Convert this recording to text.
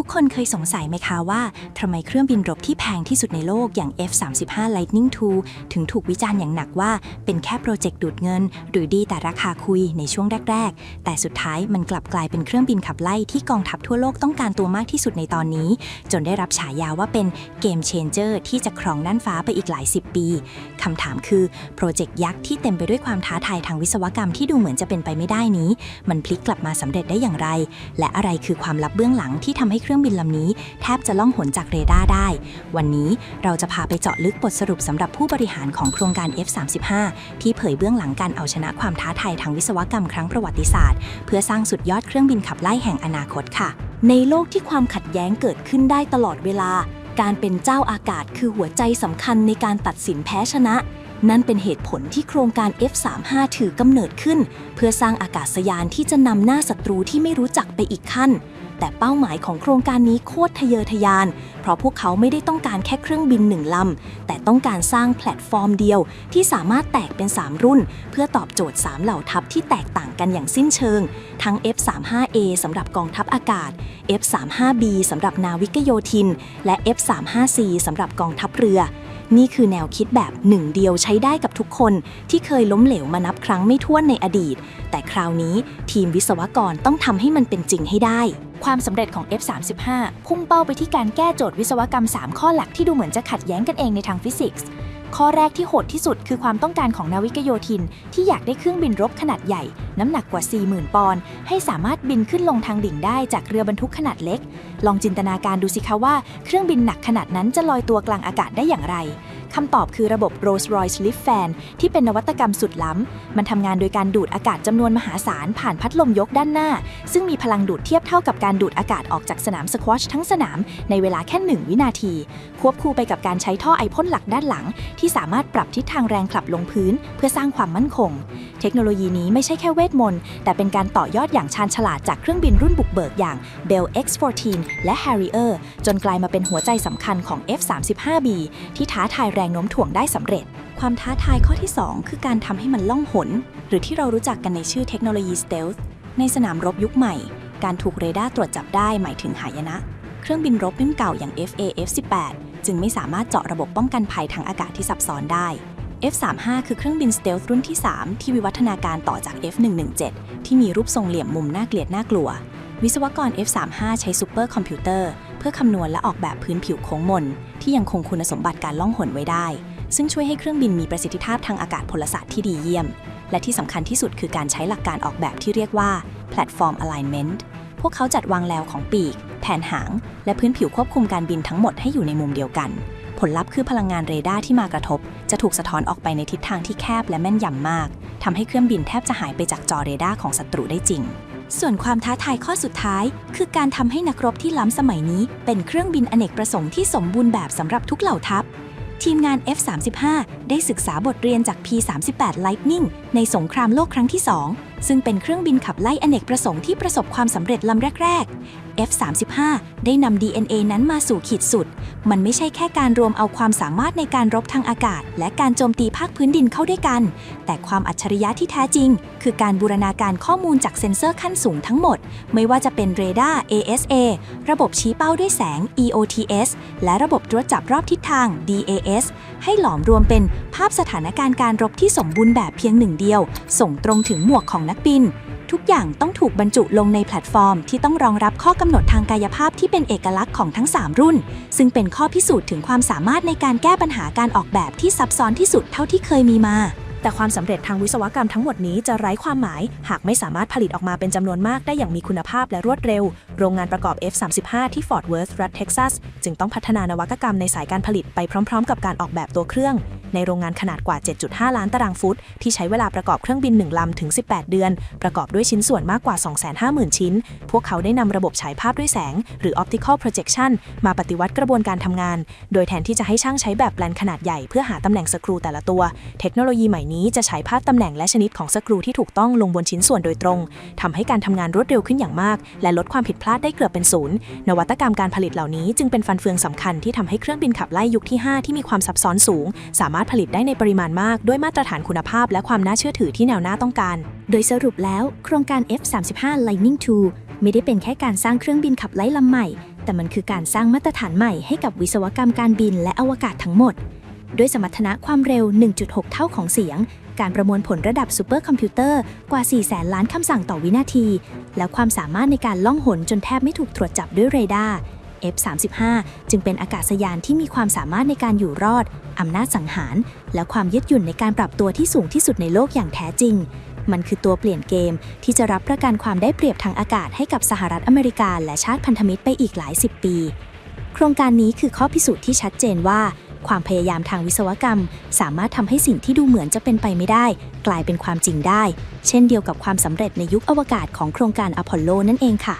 ทุกคนเคยสงสัยไหมคะว่าทำไมเครื่องบินรบที่แพงที่สุดในโลกอย่าง F-35 Lightning II ถึงถูกวิจารณ์อย่างหนักว่า เป็นแค่โปรเจกต์ดูดเงิน หรือดีแต่ราคาคุยในช่วงแรก ๆ แต่สุดท้ายมันกลับกลายเป็นเครื่องบินขับไล่ที่กองทัพทั่วโลกต้องการตัวมากที่สุดในตอนนี้ จนได้รับฉายาว่าเป็นเกมเชนเจอร์ที่จะครองน่านฟ้าไปอีกหลายสิบปีคำถามคือโปรเจกต์ยักษ์ที่เต็มไปด้วยความท้าทายทางวิศวกรรมที่ดูเหมือนจะเป็นไปไม่ได้นี้ มันพลิกกลับมาสำเร็จได้อย่างไร และอะไรคือความลับเบื้องหลังที่ทำให้เครื่องบินลำนี้แทบจะล่องหนจากเรดาร์ได้ วันนี้เราจะพาไปเจาะลึกบทสรุปสำหรับผู้บริหารของโครงการ F35 ที่เผยเบื้องหลังการเอาชนะความท้าทายทางวิศวกรรมครั้งประวัติศาสตร์ เพื่อสร้างสุดยอดเครื่องบินขับไล่แห่งอนาคตค่ะ ในโลกที่ความขัดแย้งเกิดขึ้นได้ตลอดเวลา การเป็นเจ้าอากาศคือหัวใจสำคัญในการตัดสินแพ้ชนะนั่นเป็นเหตุผลที่โครงการ F35 ถือกำเนิดขึ้น เพื่อสร้างอากาศยานที่จะนำหน้าศัตรูที่ไม่รู้จักไปอีกขั้น แต่เป้าหมายของโครงการนี้โคตรทะเยอทะยาน เพราะพวกเขาไม่ได้ต้องการแค่เครื่องบินหนึ่งลำ แต่ต้องการสร้างแพลตฟอร์มเดียว ที่สามารถแตกเป็น 3 รุ่น เพื่อตอบโจทย์ 3 เหล่าทัพที่แตกต่างกันอย่างสิ้นเชิง ทั้ง F35A สำหรับกองทัพอากาศ F35B สำหรับนาวิกโยธิน และ F35C สำหรับกองทัพเรือนี่คือแนวคิดแบบหนึ่งเดียวใช้ได้กับทุกคน ที่เคยล้มเหลวมานับครั้งไม่ถ้วนในอดีต แต่คราวนี้ทีมวิศวกรต้องทำให้มันเป็นจริงให้ได้ ความสำเร็จของ F35 พุ่งเป้าไปที่การแก้โจทย์วิศวกรรม 3 ข้อหลักที่ดูเหมือนจะขัดแย้งกันเองในทางฟิสิกส์ ข้อแรกที่โหดที่สุดคือความต้องการของนาวิกโยธิน ที่อยากได้เครื่องบินรบขนาดใหญ่ น้ำหนักกว่า 40,000 ปอนด์ให้สามารถบินขึ้นลงทางดิ่งได้จากเรือบรรทุกขนาดเล็ก ลองจินตนาการดูสิคะว่า เครื่องบินหนักขนาดนั้นจะลอยตัวกลางอากาศได้อย่างไร คำตอบคือระบบ Rolls-Royce Lift Fan ที่เป็นนวัตกรรมสุดล้ำ มันทำงานโดยการดูดอากาศจำนวนมหาศาล ผ่านพัดลมยกด้านหน้า ซึ่งมีพลังดูดเทียบเท่ากับการดูดอากาศออกจากสนามสควอชทั้งสนามในเวลาแค่ 1 วินาที ควบคู่ไปกับการใช้ท่อไอพ่นหลักด้านหลัง ที่สามารถปรับทิศทางแรงผลับลงพื้น เพื่อสร้างความมั่นคง เทคโนโลยีนี้ไม่ใช่แค่เวทมนต์แต่เป็นการต่อยอดอย่างชาญฉลาดจากเครื่องบินรุ่นบุกเบิกอย่าง Bell X-14 และ Harrier จนกลายมาเป็นหัวใจสำคัญของ F-35B ที่ท้าทายแรงโน้มถ่วงได้สำเร็จ ความท้าทายข้อที่ 2 คือการทำให้มันล่องหน หรือที่เรารู้จักกันในชื่อเทคโนโลยี Stealth ในสนามรบยุคใหม่ การถูกเรดาร์ตรวจจับได้หมายถึงหายนะ เครื่องบินรบรุ่นเก่าอย่าง FA F18 จึงไม่สามารถเจาะระบบป้องกันภัยทางอากาศที่ซับซ้อนได้ F35 คือเครื่องบิน Stealth รุ่นที่ 3 ที่วิวัฒนาการต่อจาก F117 ที่มีรูปทรงเหลี่ยมมุมน่าเกลียดน่ากลัว วิศวกร F35 ใช้ซูเปอร์คอมพิวเตอร์ เพื่อคำนวณและออกแบบพื้นผิวโค้งมน ที่ยังคงคุณสมบัติการล่องหนไว้ได้ ซึ่งช่วยให้เครื่องบินมีประสิทธิภาพทางอากาศพลศาสตร์ที่ดีเยี่ยม และที่สำคัญที่สุดคือการใช้หลักการออกแบบที่เรียกว่า Platform Alignment พวกเขาจัดวางแนวของปีก แผ่นหาง และพื้นผิวควบคุมการบินทั้งหมดให้อยู่ในมุมเดียวกัน ผลลัพธ์คือพลังงานเรดาร์ที่มากระทบ จะถูกสะท้อนออกไปในทิศทางที่แคบและแม่นยำมาก ทำให้เครื่องบินแทบจะหายไปจากจอเรดาร์ของศัตรูได้จริง ส่วนความท้าทายข้อสุดท้าย คือการทำให้นักรบที่ล้ำสมัยนี้ เป็นเครื่องบินอเนกประสงค์ที่สมบูรณ์แบบสำหรับทุกเหล่าทัพ ทีมงาน F35 ได้ศึกษาบทเรียนจาก P38 Lightning ในสงครามโลกครั้งที่ 2 ซึ่งเป็นเครื่องบินขับไล่อเนกประสงค์ที่ประสบความสำเร็จลำแรก ๆ F35 ได้นำ DNA นั้นมาสู่ขีดสุด มันไม่ใช่แค่การรวมเอาความสามารถในการรบทางอากาศ และการโจมตีภาคพื้นดินเข้าด้วยกัน แต่ความอัจฉริยะที่แท้จริง คือการบูรณาการข้อมูลจากเซ็นเซอร์ขั้นสูงทั้งหมด ไม่ว่าจะเป็นเรดาร์ ASA ระบบชี้เป้าด้วยแสง EOTS และระบบตรวจจับรอบทิศทาง DAS ให้หลอมรวมเป็นภาพสถานการณ์การรบที่สมบูรณ์แบบเพียงหนึ่งเดียว ส่งตรงถึงหมวกของนักบิน ทุกอย่างต้องถูกบรรจุลงในแพลตฟอร์ม ที่ต้องรองรับข้อกำหนดทางกายภาพที่เป็นเอกลักษณ์ของทั้ง 3 รุ่น ซึ่งเป็นข้อพิสูจน์ถึงความสามารถในการแก้ปัญหาการออกแบบที่ซับซ้อนที่สุดเท่าที่เคยมีมา แต่ความสำเร็จทางวิศวกรรมทั้งหมดนี้จะไร้ความหมาย หากไม่สามารถผลิตออกมาเป็นจำนวนมากได้อย่างมีคุณภาพและรวดเร็ว โรงงานประกอบ F35 ที่ Fort Worth รัฐเท็กซัสจึงต้องพัฒนานวัตกรรมในสายการผลิตไปพร้อม ๆ กับการออกแบบตัวเครื่อง ในโรงงานขนาดกว่า 7.5 ล้านตารางฟุต ที่ใช้เวลาประกอบเครื่องบิน 1 ลำถึง 18 เดือน ประกอบด้วยชิ้นส่วนมากกว่า 250,000 ชิ้น พวกเขาได้นำระบบฉายภาพด้วยแสง หรือ optical projection มาปฏิวัติกระบวนการทำงาน โดยแทนที่จะให้ช่างใช้แบบแปลนขนาดใหญ่เพื่อหาตำแหน่งสกรูแต่ละตัว เทคโนโลยีใหม่นี้จะฉายภาพตำแหน่งและชนิดของสกรูที่ถูกต้องลงบนชิ้นส่วนโดยตรงทำให้การทำงานรวดเร็วขึ้นอย่างมาก และลดความผิดพลาดได้เกือบเป็นศูนย์นวัตกรรมการผลิตเหล่านี้จึงเป็นฟันเฟืองสำคัญที่ทำให้เครื่องบินขับไล่ยุคที่ 5 ที่มีความซับซ้อนสูง สามารถผลิตได้ในปริมาณมาก ด้วยมาตรฐานคุณภาพและความน่าเชื่อถือที่แนวหน้าต้องการ โดยสรุปแล้ว โครงการ F35 Lightning II ไม่ได้เป็นแค่การสร้างเครื่องบินขับไล่ลำใหม่ แต่มันคือการสร้างมาตรฐานใหม่ให้กับวิศวกรรมการบินและอวกาศทั้งหมด ด้วยสมรรถนะความเร็ว 1.6 เท่าของเสียง การประมวลผลระดับซูเปอร์คอมพิวเตอร์กว่า4แสนล้านคำสั่งต่อวินาที และความสามารถในการล่องหนจนแทบไม่ถูกตรวจจับด้วยเรดาร์ F-35 จึงเป็นอากาศยานที่มีความสามารถในการอยู่รอด อำนาจสังหาร และความยืดหยุ่นในการปรับตัวที่สูงที่สุดในโลกอย่างแท้จริง มันคือตัวเปลี่ยนเกมที่จะรับประกันความได้เปรียบทางอากาศให้กับสหรัฐอเมริกา และชาติพันธมิตรไปอีกหลายสิบปี โครงการนี้คือข้อพิสูจน์ที่ชัดเจนว่าความพยายามทางวิศวกรรม สามารถทำให้สิ่งที่ดูเหมือนจะเป็นไปไม่ได้ กลายเป็นความจริงได้ เช่นเดียวกับความสำเร็จในยุคอวกาศของโครงการอพอลโลนั่นเองค่ะ